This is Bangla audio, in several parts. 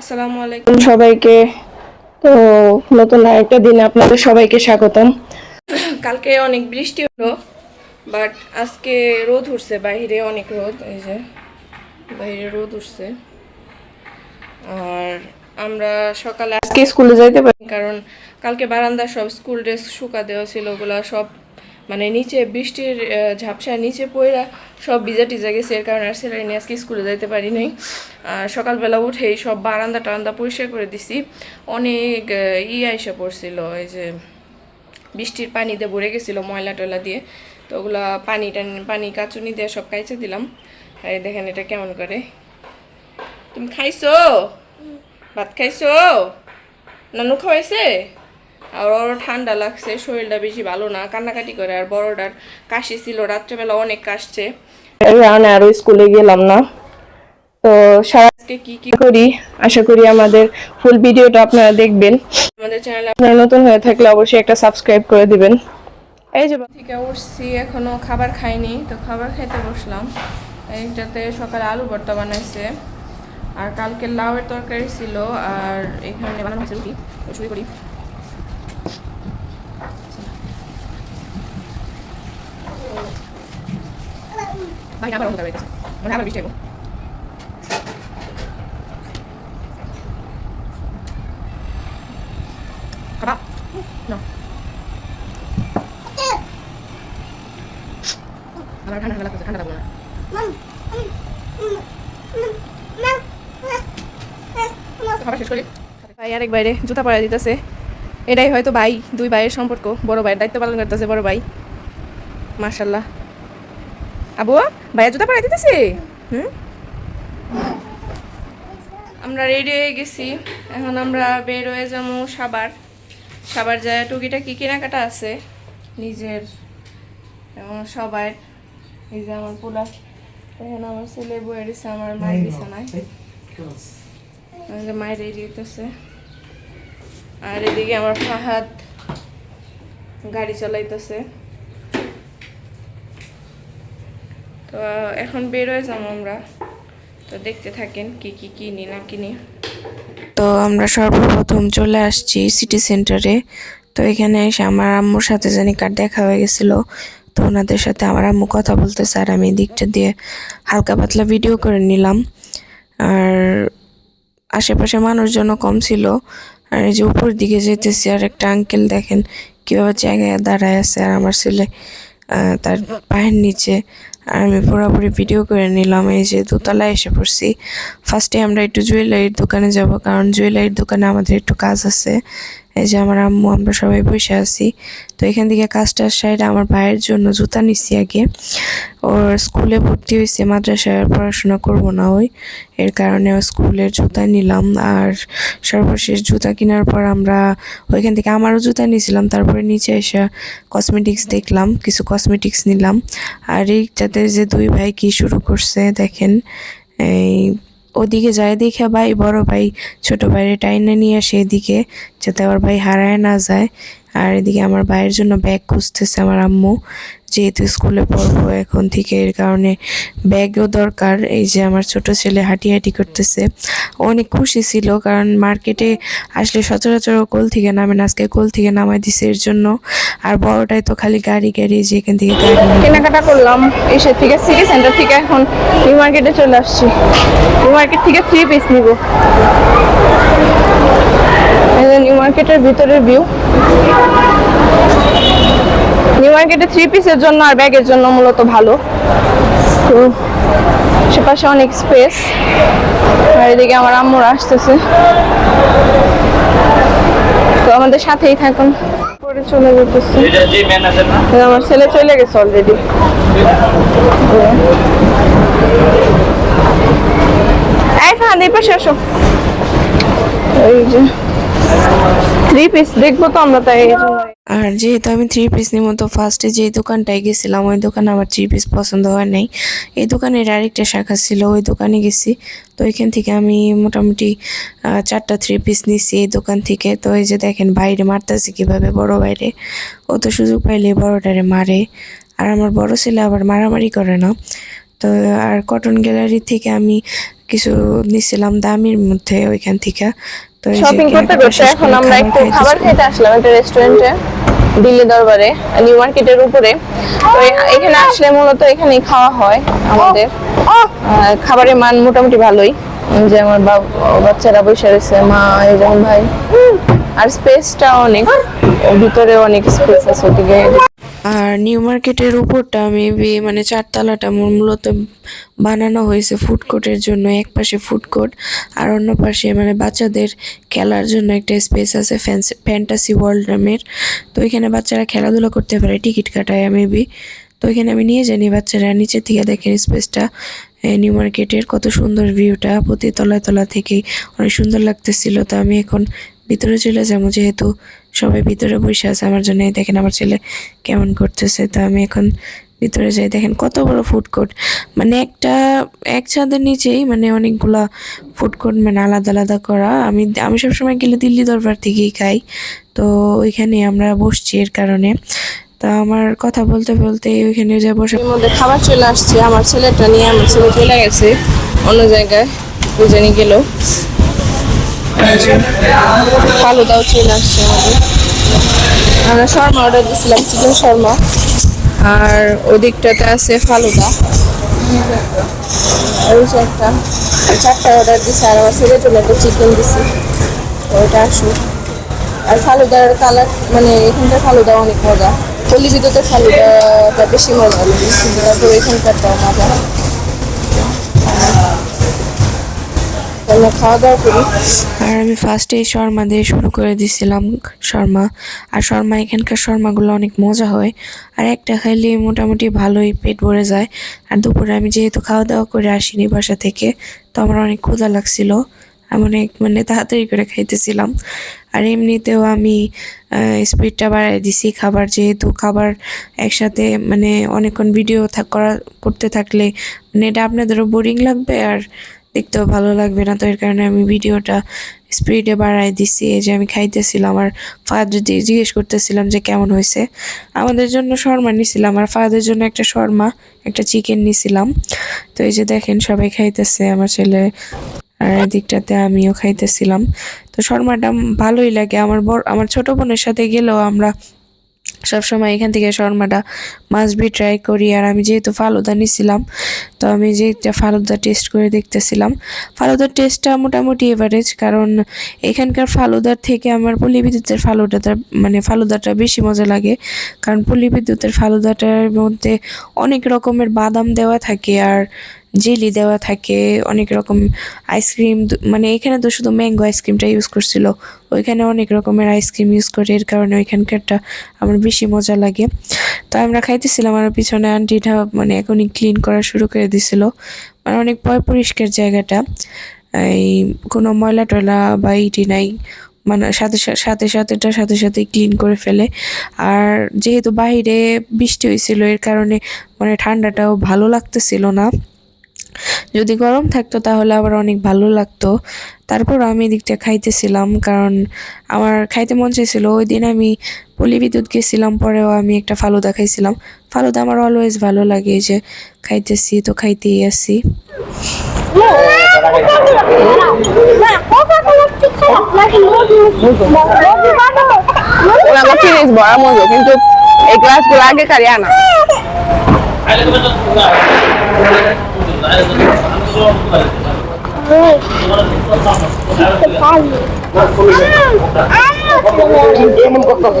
আসসালামু আলাইকুম। সবাইকে তো নতুন আরেকটা দিনে আপনাদের সবাইকে স্বাগতম। কালকে অনেক বৃষ্টি হলো বাট আজকে রোদ উঠছে বাইরে অনেক রোদ এই যে বাইরে রোদ উঠছে। আর আমরা সকালে আজকে স্কুলে যাইতে পারি? কারণ কালকে বারান্দা সব স্কুল ড্রেস শুকা দেওয়া ছিল ওগুলা সব মানে নিচে বৃষ্টির ঝাপসা নিচে পড়া সব ভিজা টিজা গেছে এর কারণে আর সেলাই নিয়ে আজকে স্কুলে যাইতে পারি নাই আর সকালবেলা উঠেই সব বারান্দা টারান্দা পরিষ্কার করে দিছি। অনেক ই আইসা পড়ছিল এই যে বৃষ্টির পানিতে ভরে গেছিল ময়লা টয়লা দিয়ে। তো ওগুলা পানি টানি পানি কাচুনি দিয়ে সব কাইচে দিলাম। আর দেখেন এটা কেমন করে। তুমি খাইছো? ভাত খাইছো? নানু খাওয়াইছে? আর ওর ঠান্ডা লাগছে শরীরটা বেশি ভালো না। কান্নাকাটি করে আর বড়টার কাশি ছিল রাত্রেবেলা অনেক কাশছে। এই কারণে আরও স্কুলে গেলাম না। তো সারা আজকে কি কি করি আশা করি আমাদের ফুল ভিডিওটা আপনারা দেখবেন। আমাদের চ্যানেলে আপনারা নতুন হয়ে থাকলে অবশ্যই একটা সাবস্ক্রাইব করে দিবেন। এই যে থেকে উঠছি এখনও খাবার খাইনি তো খাবার খাইতে বসলাম। এইটাতে সকালে আলু ভর্তা বানাইছে। আর কালকে লাউয়ের তরকারি ছিল আর এখানে বানানো হয়েছে রুটি। করি। ভাই অন্ধকার আমার আরেক বাইরে জুতা পরা দিতেছে এটাই হয়তো ভাই দুই ভাইয়ের সম্পর্ক বড় ভাইয়ের দায়িত্ব পালন করতেছে বড় ভাই মার্শাল্লাহ আবু ভাইয়া জুতা পরা দিতেছে? হুম? আমরা রেডি হয়ে গেছি। এখন আমরা বের হয়ে যাব সাবার। সাবার যায় টুকিটা কি কেনাকাটা আছে? নিজের এবং সবার। এই যে আমার পোলা। এখন আমার ছেলে বয়ে দিছে আমার মায়ের বিছানায়। মায়ের রেডি হইতেছে। আর এদিকে আমার ফাহাদ গাড়ি চালাইতেছে। তো এখন বের হয়ে যাব আমরা। তো দেখতে থাকেন কি কি কিনি না কিনি তো আমরা সর্বপ্রথম চলে আসছি সিটি সেন্টারে তো এখানে এসে আমার আম্মুর সাথে জানি কার দেখা হয়ে গেছিল। তো ওনাদের সাথে আমার আম্মু কথা বলতেছে আর আমি দিকটা দিয়ে হালকা পাতলা ভিডিও করে নিলাম। আর আশেপাশে মানুষজনও কম ছিল। আর এই যে উপর দিকে যেতেছি আর একটা আঙ্কেল দেখেন কীভাবে জায়গায় দাঁড়ায় আছে। আর আমার ছেলে তার পায়ের নিচে আর আমি পুরোপুরি ভিডিও করে নিলাম। এই যে দোতলায় এসে পড়ছি। ফার্স্টে আমরা একটু জুয়েলারির দোকানে যাব, কারণ জুয়েলারির দোকানে আমাদের একটু কাজ আছে। এই যে আমার আম্মু, আমরা সবাই বসে আছি। তো এখান থেকে কাজটার সাইড আমার ভাইয়ের জন্য জুতা নিচ্ছি আগে। ওর স্কুলে ভর্তি হয়েছে, মাদ্রাসায় পড়াশোনা করব না ওই। এর কারণে স্কুলের জুতা নিলাম। আর সর্বশেষ জুতা কেনার পর আমরা ওইখান থেকে আমারও জুতা নিয়েছিলাম, তারপরে নিচে এসে কসমেটিক্স দেখলাম, কিছু কসমেটিক্স নিলাম। আর এই যাতে যে দুই ভাই কি শুরু করছে, দেখেন, এই ওদিকে যায় দেখে ভাই, বড় ভাই, ছোট ভাইরে টাইনে নিয়ে আসে এদিকে, যাতে আমার ভাই হারায় না যায়। আর এদিকে আমার ভাইয়ের জন্য ব্যাগ খুঁজতেছে আমার আম্মু। যেহেতু স্কুলে পড়ব এখন থেকে, এর কারণে ব্যাগও দরকার। এই যে আমার ছোট ছেলে হাঁটি হাঁটি করতেছে অনেক খুশি ছিল কারণ মার্কেটে আসলে সচরাচর কোল থেকে নামে আজকে কোল থেকে নামাই দিছে এর জন্য। আর বড়টাই তো খালি গাড়ি গাড়ি, যে এখান থেকে কেনাকাটা করলাম, এসে থেকে সিটি সেন্টার থেকে এখন নিউ মার্কেটে চলে আসছি। নিউ মার্কেট থেকে থ্রি পিস নিব। নিউ মার্কেটের ভিতরের ভিউ নিউ মার্কেটে থ্রি পিসের জন্য আর ব্যাগের জন্য মূলত ভালো। তো সে পাশে অনেক স্পেস আর এদিকে আমার আম্মুরা আসতেছে। তো আমাদের সাথেই থাকুন। পরে চলে যেতেছে। আমার ছেলে চলে গেছে অলরেডি এই ফাহাদ এই পাশে আসো। এই যে। থ্রি পিস দেখব তো আমরা তাই। আর যেহেতু আমি থ্রি পিস নিব, তো ফার্স্টে যে দোকানটায় গেছিলাম, ওই দোকানে আমার থ্রি পিস পছন্দ হয় নাই। এই দোকানের আরেকটা শাখা ছিল, ওই দোকানে গেছি। তো ওইখান থেকে আমি মোটামুটি চারটা থ্রি পিস নিছি এই দোকান থেকে। তো এই যে দেখেন, বাইরে মারতেছে কীভাবে বড় বাইরে। ও তো সুযোগ পাইলে বড়টারে মারে। আর আমার বড় ছেলে আবার মারামারি করে না। তো আর কটন গ্যালারি থেকে আমি কিছু নিছিলাম দামির মধ্যে ওইখান থেকে। শপিং করতে করতে এখন আমরা একটু খাবার খেতে আসলাম একটা রেস্টুরেন্টে দিল্লি দরবারে নিউ মার্কেটের উপরে। তো এখানে আসলে মূলত এখানেই খাওয়া হয় আমাদের। খাবারের মান মোটামুটি ভালোই। যে আমার বাব- বাচ্চারা বসে রয়েছে মা যেমন ভাই। আর স্পেসটা অনেক। ভিতরে অনেক স্পেস আছে ওদিকে আর নিউ মার্কেটের উপরটা মেবি মানে চারতলাটা মূলত বানানো হয়েছে ফুড কোর্টের জন্য, এক পাশে ফুড কোর্ট আর অন্য পাশে মানে বাচ্চাদের খেলার জন্য একটা স্পেস আছে ফ্যান্টাসি ওয়ার্ল্ড নামের। তো এখানে বাচ্চারা খেলাধুলা করতে পারে, টিকিট কাটায় মেবি তো এখানে আমি নিয়ে জানি বাচ্চারা নিচে থেকে দেখেন স্পেসটা নিউ মার্কেটের কত সুন্দর ভিউটা প্রতি তলায় তলা থেকেই অনেক সুন্দর লাগতেছিল। তো আমি এখন ভিতরে চলে যাব যেহেতু সবাই ভিতরে বসে আছে। আমার জন্য দেখেন আমার ছেলে কেমন করতেছে। তো আমি এখন ভিতরে যাই। দেখেন কত বড় ফুড কোর্ট মানে একটা, এক ছাদের নিচেই মানে অনেকগুলা ফুড কোর্ট মানে আলাদা আলাদা করা। আমি আমি সবসময় গেলে দিল্লি দরবার থেকেই খাই। তো ওইখানে আমরা বসছি এর কারণে। তা আমার কথা বলতে বলতে ওইখানে যে বসে মধ্যে খাবার চলে আসছে। আমার ছেলেটা নিয়ে আমার ছেলে চলে গেছে। অন্য জায়গায়। বুঝে গেল। ফালুদাও চলে আসছে আমাদের। আমরা শর্মা অর্ডার দিয়েছিলাম, চিকেন শর্মা। আর ওদিকটাতে আছে ফালুদা। ওই আর চারটা অর্ডার দিছে, আর আমার ছেলের জন্য একটা চিকেন দিছি। ওটা আসুক। আর ফালুদার কালার মানে এখানকার ফালুদা অনেক মজা। পল্লী বিদ্যুতের ফালুদাটা বেশি মজা তারপর এখানকারটাও মজা। আর আমি ফার্স্টে শর্মা দিয়ে শুরু করে দিছিলাম শর্মা। আর শর্মা, এখানকার শর্মাগুলো অনেক মজা হয়। আর একটা খাইলে মোটামুটি ভালোই পেট ভরে যায়। আর দুপুরে আমি যেহেতু খাওয়া দাওয়া করে আসিনি বাসা থেকে, তো আমার অনেক ক্ষুধা লাগছিল। আমি অনেক মানে তাড়াতাড়ি করে খাইতেছিলাম। আর এমনিতেও আমি স্পিডটা বাড়াই দিছি। খাবার যেহেতু খাবার একসাথে মানে অনেকক্ষণ ভিডিও করা, করতে থাকলে মানে এটা আপনাদেরও বোরিং লাগবে আর দেখতেও ভালো লাগবে না। তো এর কারণে আমি ভিডিওটা স্পিডে বাড়াই দিছি। এই যে আমি খাইতেছিলাম আর ফাদার দিয়ে জিজ্ঞেস করতেছিলাম যে কেমন হয়েছে। আমাদের জন্য শর্মা নিছিলাম আর ফাদারের জন্য একটা শর্মা, একটা চিকেন নিছিলাম। তো এই যে দেখেন সবাই খাইতেছে, আমার ছেলে আর এদিকটাতে আমিও খাইতেছিলাম। তো শর্মাটা ভালোই লাগে। আমার বড় আমার ছোট বোনের সাথে গেলেও আমরা সবসময় এখান থেকে শর্মাটা মাছ বি ট্রাই করি। আর আমি যেহেতু ফালুদা নিছিলাম, তো আমি যে একটা ফালুদা টেস্ট করে দেখতেছিলাম ফালুদার টেস্টটা মোটামুটি এভারেজ কারণ এখানকার ফালুদার থেকে আমার পল্লী বিদ্যুতের ফালুদাটা মানে ফালুদাটা বেশি মজা লাগে। কারণ পল্লী বিদ্যুতের ফালুদাটার মধ্যে অনেক রকমের বাদাম দেওয়া থাকে, আর জেলি দেওয়া থাকে, অনেক রকম আইসক্রিম মানে এখানে তো শুধু ম্যাঙ্গো আইসক্রিমটা ইউজ করছিল। ওইখানে অনেক রকমের আইসক্রিম ইউজ করে, এর কারণে ওইখানকারটা আমার বেশি মজা লাগে। তো আমরা খাইতেছিলাম আর পিছনে আন্টিটা মানে এখনই ক্লিন করা শুরু করে দিছিল। মানে অনেক পয় পরিষ্কার জায়গাটা। এই কোনো ময়লা টয়লা বা ইটি নাই। মানে সাথে সাথে সাথেটা সাথে সাথে ক্লিন করে ফেলে। আর যেহেতু বাইরে বৃষ্টি হয়েছিল এর কারণে মানে ঠান্ডাটাও ভালো লাগতেছিল না। যদি গরম থাকতো তাহলে আবার অনেক ভালো লাগতো। তারপর আমি এদিকটা খাইতেছিলাম কারণ আমার খাইতে মন চাইছিল। ওই দিন আমি পলি বিদ্যুৎ গেছিলাম, পরেও আমি একটা ফালুদা খাইছিলাম। ফালুদা আমার অলওয়েজ ভালো লাগে যে খাইতেছি, তো খাইতেই মজো কিন্তু এই গ্লাসগুলো আগে কারি আনা। ఏమనుకుంటున్నావు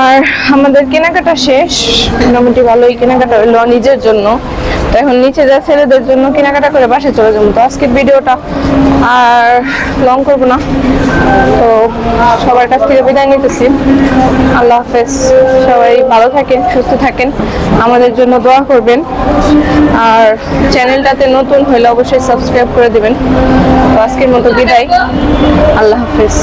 আর আমাদের কেনাকাটা শেষ। মোটামুটি ভালোই কেনাকাটা হলো নিজের জন্য। তো এখন নিচে যা ছেলেদের জন্য কেনাকাটা করে বাসে চলে যাব। তো আজকের ভিডিওটা আর লং করব না। তো সবার কাছ থেকে বিদায় নিতেছি। আল্লাহ হাফেজ। সবাই ভালো থাকেন, সুস্থ থাকেন। আমাদের জন্য দোয়া করবেন। আর চ্যানেলটাতে নতুন হলে অবশ্যই সাবস্ক্রাইব করে দেবেন। তো আজকের মতো বিদায়। আল্লাহ হাফেজ।